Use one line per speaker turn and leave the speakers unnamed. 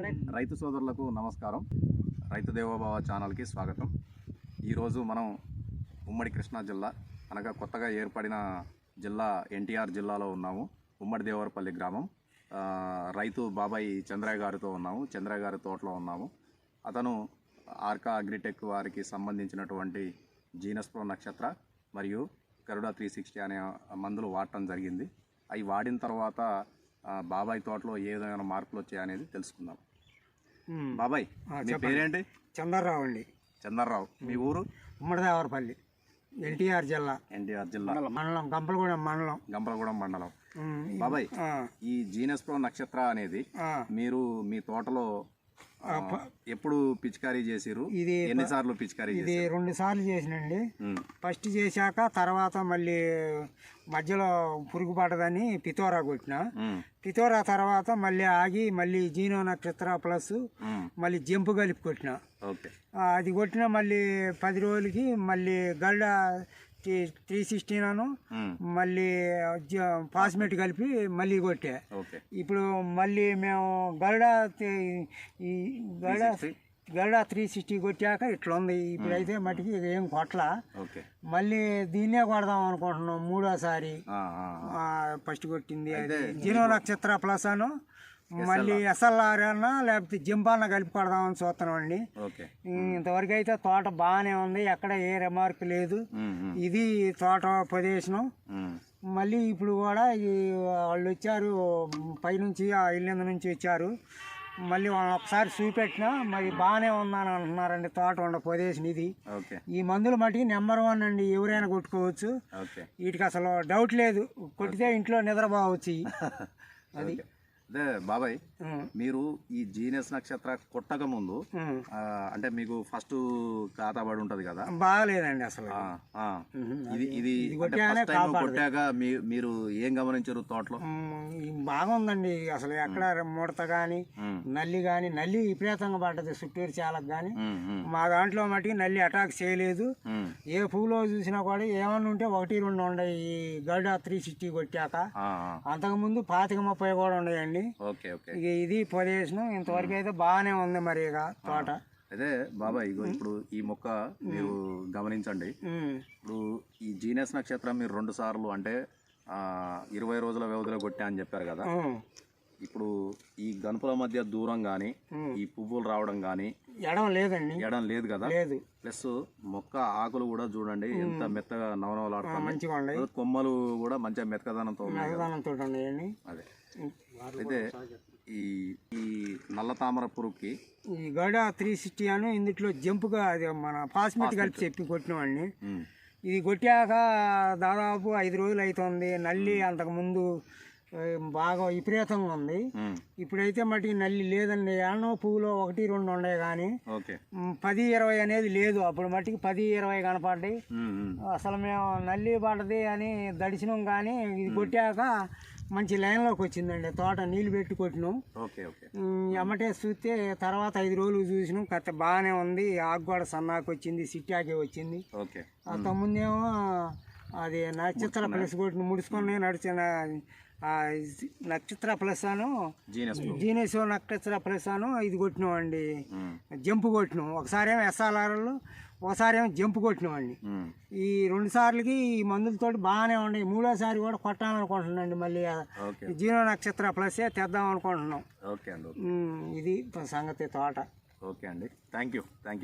రైతు. సోదరులకు నమస్కారం. రైతు దేవోభావ ఛానల్కి స్వాగతం. ఈరోజు మనం ఉమ్మడి కృష్ణా జిల్లా అనగా కొత్తగా ఏర్పడిన జిల్లా ఎన్టీఆర్ జిల్లాలో ఉన్నాము. ఉమ్మడి దేవరపల్లి గ్రామం. రైతు బాబాయ్ చంద్రయ్య గారితో ఉన్నాము. చంద్రయ్య గారి తోటలో ఉన్నాము. అతను ఆర్కా అగ్రిటెక్ వారికి సంబంధించినటువంటి జీనస్ప్రో నక్షత్ర మరియు కరుడా త్రీ సిక్స్టీ అనే మందులు వాడటం జరిగింది. అవి వాడిన తర్వాత బాబాయ్ తోటలో ఏ విధమైన మార్పులు వచ్చాయనేది తెలుసుకుందాం. బాబాయ్ మీ. పేరేంటి?
చంద్రరావు అండి.
చందర్రావు. మీ ఊరు?
ఉమ్మడిదేవరపల్లి ఎన్టీఆర్ జిల్లా.
ఎన్టీఆర్ జిల్లా.
మండలం. గంపలగూడెం మండలం.
గంపలగూడెం మండలం. బాబాయ్ ఈ జీనస్ ప్రో నక్షత్ర అనేది మీరు మీ తోటలో ఎప్పుడు పిచికారీ చేసిరు
ఇది
ఎన్నిసార్లు పిచికారీ
ఇది రెండు సార్లు చేసినండి. ఫస్ట్ చేశాక తర్వాత మళ్ళీ మధ్యలో పురుగు పడదని పితోరా కొట్టిన. పితోరా తర్వాత మళ్ళీ ఆగి మళ్ళీ జీనో నక్షత్ర ప్లస్ మళ్ళీ జంపు కలిపి కొట్టిన. అది కొట్టిన మళ్ళీ పది రోజులకి మళ్ళీ గల్డ త్రీ సిక్స్టీన్
ఉమ్,
మళ్ళీ పాస్మెట్ కలిపి మళ్ళీ కొట్టా. ఇప్పుడు మళ్ళీ మేము గరుడ ఈ గరుడ
360?
గరుడ త్రీ సిక్స్టీ కొట్టాక ఇట్లా ఉంది. ఇప్పుడైతే మటుకి ఏం కొట్ల
ఓకే.
మళ్ళీ దీన్నే కొడదాం అనుకుంటున్నాం మూడోసారి. ఫస్ట్ కొట్టింది అది.
అయితే
జీనో నక్షత్ర ప్లస్ అను. మళ్ళీ ఎస్ఎల్ఆర్ అన్నా లేకపోతే జింపాన్న కలిపి కొడదామని చూస్తున్నాం అండి ఇంతవరకు అయితే తోట బాగానే ఉంది. ఎక్కడ ఏ రిమార్క్ లేదు. ఇది తోట ప్రదేశం. మళ్ళీ ఇప్పుడు కూడా ఈ వాళ్ళు వచ్చారు పైనుంచి ఆ ఇల్లు నుంచి వచ్చారు. మళ్ళీ వాళ్ళని ఒకసారి చూపెట్టినా మరి బాగానే ఉందని అంటున్నారండి తోట ఉండ ప్రదేశం ఇది. ఈ మందులు మటుకి నెంబర్ వన్ అండి ఎవరైనా కొట్టుకోవచ్చు. వీటికి అసలు డౌట్ లేదు. కొట్టితే ఇంట్లో నిద్రపోవచ్చు. అది.
ఓకే. అదే బాబాయ్ మీరు ఈ జీనస్ నక్షత్ర కొట్టక ముందు అంటే మీకు ఫస్ట్ ఖాతా పడి ఉంటది కదా?
బాగాలేదండి అసలు.
ఇది ఇది. కొట్టాక మీరు ఏం గమనించారు తోటలో?
బాగుందండి అసలు ఎక్కడ ముడత
ఉమ్,
నల్లి కానీ నల్లి విపరీతంగా పడ్డది చుట్టూరు చాలకు
ఉమ్,
మా దాంట్లో మటుకి నల్లి అటాక్ చేయలేదు. ఏ పువ్వులో చూసినా కూడా ఏమన్నా ఉంటే ఒకటి రెండు ఉండయి ఈ గరుడ త్రీ సిక్స్టీ కొట్టాక. అంతకుముందు పాతిక ముప్పై కూడా ఉన్నాయండి
ఓకే ఓకే.
ఇక ఇది ప్రదేశం ఇంతవరకు అయితే బాగానే ఉంది మరి ఇక తోట.
అదే బాబాయ్ ఇగో ఇప్పుడు ఈ మొక్క మీరు గమనించండి. ఇప్పుడు ఈ జీనస్ నక్షత్రం మీరు రెండు సార్లు అంటే ఆ, ఇరవై రోజుల వ్యవధిలో కొట్టా అని చెప్పారు కదా. ఇప్పుడు ఈ గనుపుల మధ్య దూరం కానీ. ఈ పువ్వులు రావడం కానీ
ఎడం లేదండి.
ఎడం లేదు కదా?
లేదు.
ప్లస్ మొక్క ఆకులు కూడా చూడండి ఎంత మెత్తగా నవనవలాడుతుంది కొమ్మలు కూడా మంచిగా మెత్తదనంతో
ఉన్నాయండి.
అదే. అయితే ఈ ఈ నల్ల తామర పురుగుకి
ఈ గరుడ త్రీ సిక్స్టీ అని ఇందులో జంపుగా అది మన పాస్మెట్ కలిపి చెప్పి కొట్టినవాడిని. ఇది కొట్టాక దాదాపు ఐదు రోజులు అవుతుంది నల్లి అంతకుముందు ఆ, బాగా విపరీతంగా ఉంది. ఇప్పుడైతే మటుకి నల్లి లేదండి. ఎన్నో పువ్వులో ఒకటి రెండు ఉండే కానీ పది ఇరవై అనేది లేదు. అప్పుడు మట్టికి పది ఇరవై కనపడ్డాయి.
ఉమ్,
అసలు మేము నల్లి పడ్డది అని దడిచినాం కానీ ఇది కొట్టాక మంచి లైన్లోకి వచ్చిందండి. తోట నీళ్ళు పెట్టి కొట్టినాం. ఎమ్మటే చూస్తే తర్వాత ఐదు రోజులు చూసినాం. కత్త బాగానే ఉంది. ఆకు కూడా సన్నాకి వచ్చింది సిట్టాకి వచ్చింది. అంతకుముందేమో అది నక్షత్ర ప్లస్ కొట్టిన ముడుచుకొని నడిచిన నక్షత్ర ప్లస్ అను
జీనస్
జీనేశ్వ నక్షత్ర ప్లస్ అను ఇది కొట్టినామండి జంపు కొట్టినాం. ఒకసారి ఏమో ఎస్ఆర్ఆర్లు ఒకసారి ఏమో జంపు కొట్టినామండి ఈ రెండు సార్లకి ఈ మందులతోటి బాగానే ఉన్నాయి. మూడోసారి కూడా కొట్టాలనుకుంటున్నాండి మళ్ళీ జీనో నక్షత్ర ప్లస్సే తెద్దాం అనుకుంటున్నాం
ఓకే. అండి
ఇది సంగతి తోట.
ఓకే అండి. Thank you thank you